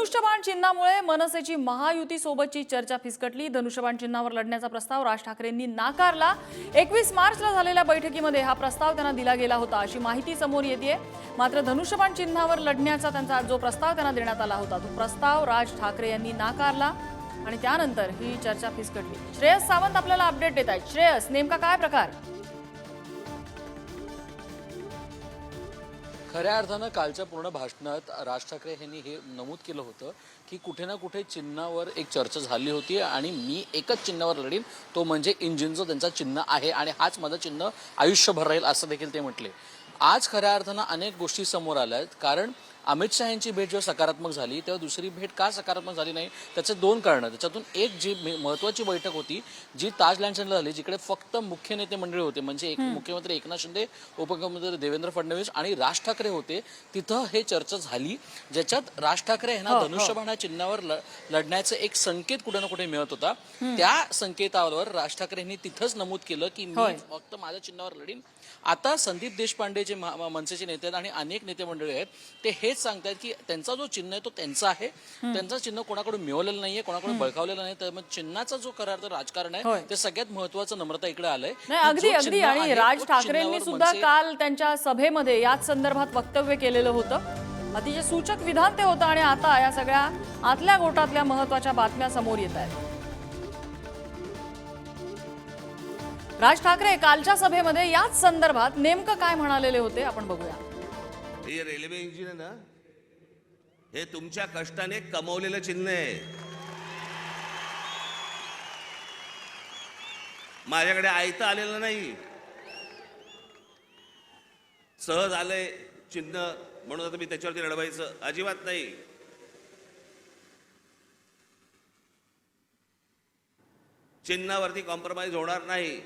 धनुष्यबाण चिन्हामुळे मनसेची महायुती सोबतची चर्चा फिसकटली. धनुष्यबाण चिन्हावर लढण्याचा प्रस्ताव राज ठाकरेंनी नाकारला. एकवीस मार्चला झालेल्या बैठकीमध्ये हा प्रस्ताव त्यांना दिला गेला होता अशी माहिती समोर येते मात्र धनुष्यबाण चिन्हावर लढण्याचा त्यांचा जो प्रस्ताव त्यांना देण्यात आला होता तो प्रस्ताव राज ठाकरे यांनी नाकारला आणि त्यानंतर ही चर्चा फिसकटली. श्रेयस सावंत आपल्याला अपडेट देत आहेत श्रेयस नेमका काय प्रकार? खऱ्या अर्थानं कालच्या पूर्ण भाषणात राज ठाकरे यांनी हे नमूद केलं होतं की कुठे ना कुठे चिन्हावर एक चर्चा झाली होती आणि मी एकच चिन्हावर लढीन तो म्हणजे इंजिनचं त्यांचा चिन्ह आहे आणि हाच माझं चिन्ह आयुष्यभर राहील असं देखील ते म्हटले. आज खऱ्या अर्थानं अनेक गोष्टी समोर आल्या आहेत कारण अमित शहा यांची भेट जेव्हा सकारात्मक झाली तेव्हा दुसरी भेट का सकारात्मक झाली नाही? त्याचे दोन कारणं त्याच्यातून एक जी मे- महत्त्वाची बैठक होती जी ताज लँड सेंटरला झाली जिकडे फक्त मुख्य नेते मंडळी होते. म्हणजे एक मुख्यमंत्री एकनाथ शिंदे उपमुख्यमंत्री देवेंद्र फडणवीस आणि राज ठाकरे होते. तिथं हे चर्चा झाली. ज्याच्यात राज ठाकरे यांना धनुष्यबाण या चिन्हावर ल- लढण्याचे एक संकेत कुठे ना कुठे मिळत होता. त्या संकेतावर राज ठाकरे यांनी तिथंच नमूद केलं की मी. फक्त माझ्या चिन्हावर लढीन. आता संदीप देशपांडे जे मनसेचे नेते आहेत आणि अनेक नेते मंडळी आहेत ते हेच सांगतायत की त्यांचा जो चिन्ह आहे तो त्यांचा आहे. त्यांचा चिन्ह कोणाकडून मिळवलेलं नाहीये कोणाकडून बळकावलेलं नाही. तर मग चिन्हाचा जो करार राजकारण होय. आहे ते सगळ्यात महत्वाचं नम्रता इकडे आलंय. अगदी अगदी. आणि राज ठाकरेंनी सुद्धा काल त्यांच्या सभेमध्ये याच संदर्भात वक्तव्य केलेलं होतं. अतिशय सूचक विधान ते होतं आणि आता या सगळ्या आतल्या गोटातल्या महत्त्वाच्या बातम्या समोर येत आहेत. राज ठाकरे कालच्या सभेमध्ये याच संदर्भात नेमकं काय म्हणालेले होते आपण बघूया. हे रेल्वे इंजिन आहे ना हे तुमच्या कष्टाने कमवलेलं चिन्ह आहे. माझ्याकडे आयतं आलेलं नाही. सहज आलंय चिन्ह म्हणून आता मी त्याच्यावरती लढवायचं. अजिबात नाही. चिन्हावरती कॉम्प्रोमाइज होणार नाही.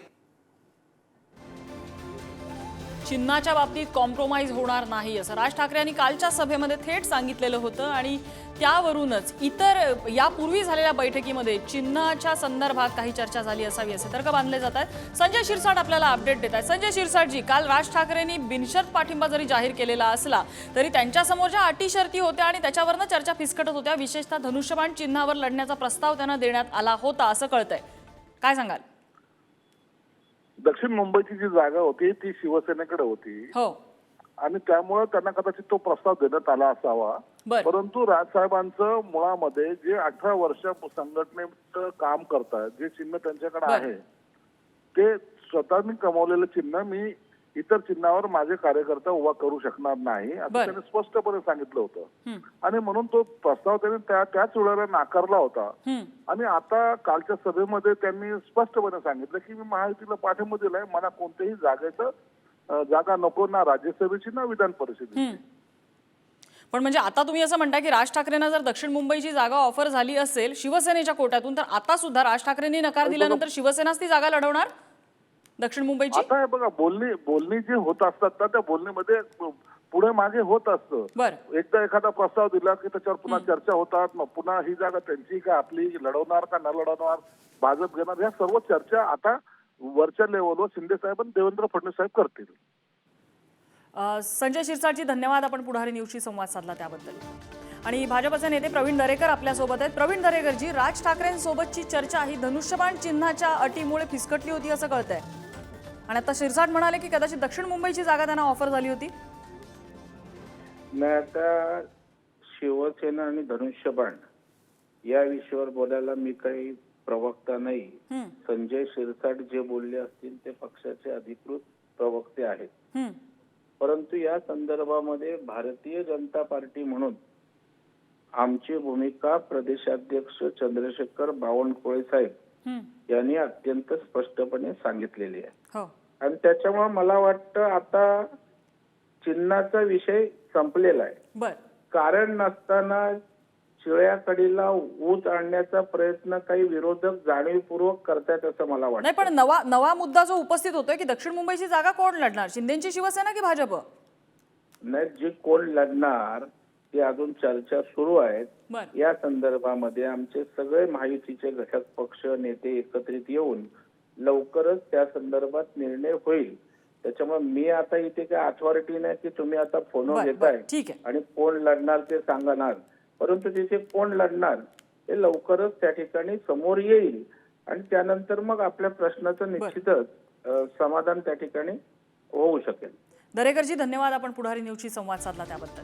चिन्हाच्या बाबतीत कॉम्प्रोमाइज होणार नाही असं. राज ठाकरे यांनी कालच्या सभेमध्ये थेट सांगितलेलं होतं आणि त्यावरूनच इतर यापूर्वी झालेल्या बैठकीमध्ये चिन्हाच्या संदर्भात काही चर्चा झाली असावी असे तर्क बांधले जात आहेत. संजय शिरसाट आपल्याला अपडेट देत आहेत. संजय शिरसाटजी काल राज ठाकरेंनी बिनशर्त पाठिंबा जरी जाहीर केलेला असला तरी त्यांच्यासमोर ज्या अटी शर्ती होत्या आणि त्याच्यावरनं चर्चा फिसकटत होत्या. विशेषतः धनुष्यबाण चिन्हावर लढण्याचा प्रस्ताव त्यांना देण्यात आला होता असं कळतंय. काय सांगाल? दक्षिण मुंबईची जी जागा होती ती शिवसेनेकडे होती. हो. आणि त्यामुळे त्यांना कदाचित तो प्रस्ताव देण्यात आला असावा. परंतु राजसाहेबांचं मुळामध्ये जे अठरा वर्ष संघटनेत काम करतात जे चिन्ह त्यांच्याकडे. आहे ते स्वतःनी कमवलेलं चिन्ह मी इतर चिन्हावर माझे कार्यकर्ता उभा करू शकणार नाही असं. त्यांनी स्पष्टपणे सांगितलं होतं आणि म्हणून तो प्रस्ताव त्यांनी त्या त्याच वेळेला नाकारला होता. आणि आता कालच्या सभेमध्ये त्यांनी स्पष्टपणे सांगितलं की मी महायुतीला पाठिंबा दिलाय मला कोणत्याही जागेचं जागा नको ना राज्यसभेची ना विधान परिषदेची. पण म्हणजे आता तुम्ही असं म्हणता की राज ठाकरेंना जर दक्षिण मुंबईची जागा ऑफर झाली असेल शिवसेनेच्या कोट्यातून तर आता सुद्धा राज ठाकरेंनी नकार दिल्यानंतर शिवसेनाच ती जागा लढवणार दक्षिण मुंबईची? आता हे बघा बोलणी बोलणी जी होत असतात ना त्या बोलणीमध्ये पुढे मागे होत असतं. एकदा एखादा प्रस्ताव दिला की त्याच्यावर पुन्हा चर्चा होतात मग पुन्हा ही जागा त्यांची का आपली लढवणार का न लढवणार भाजप घेणार ह्या सर्व चर्चा आता वरच्या लेवलवर शिंदे साहेब आणि देवेंद्र फडणवीस साहेब करतील. संजय शिरसाटजी धन्यवाद आपण पुढारी न्यूजशी संवाद साधला त्याबद्दल. आणि भाजपचे नेते प्रवीण दरेकर आपल्यासोबत आहेत. प्रवीण दरेकरजी राज ठाकरेंसोबतची चर्चा ही धनुष्यबाण चिन्हाच्या अटीमुळे फिसकटली होती असं कळतंय. आणि आता शिरसाट म्हणाले की कदाचित दक्षिण मुंबईची जागा त्यांना ऑफर झाली होती. नाही आता शिवसेना आणि धनुष्यबाण या विषयावर बोलायला मी काही प्रवक्ता नाही. संजय शिरसाट जे बोलले असतील ते पक्षाचे अधिकृत प्रवक्ते आहेत. परंतु या संदर्भामध्ये भारतीय जनता पार्टी म्हणून आमची भूमिका प्रदेशाध्यक्ष चंद्रशेखर बावनकुळे साहेब. यांनी अत्यंत स्पष्टपणे सांगितलेली आहे. हो. आणि त्याच्यामुळे मला वाटतं आता चिन्हाचा विषय संपलेला आहे. बर. कारण नसताना शिळ्याकडीला ऊत आणण्याचा प्रयत्न काही विरोधक जाणीवपूर्वक करतायत असं मला नाही वाटतं पण नवा नवा मुद्दा जो उपस्थित होतोय की दक्षिण मुंबईची जागा कोण लढणार? शिंदेची शिवसेना की भाजप? नाही जी कोण लढणार ती अजून चर्चा सुरू आहेत. या संदर्भामध्ये आमचे सगळे महायुतीचे घटक पक्ष नेते एकत्रित येऊन लवकरच त्या संदर्भात निर्णय होईल. त्याच्यामुळे मी आता इथे काय अथॉरिटी नाही की तुम्ही आता फोन बर, बर, घेताय. आणि कोण लढणार ते सांगणार. परंतु तिथे कोण लढणार हे लवकरच त्या ठिकाणी समोर येईल. आणि त्यानंतर मग आपल्या प्रश्नाचं निश्चितच समाधान त्या ठिकाणी होऊ शकेल. दरेकरजी धन्यवाद. आपण पुढारी न्यूजशी संवाद साधला त्याबद्दल.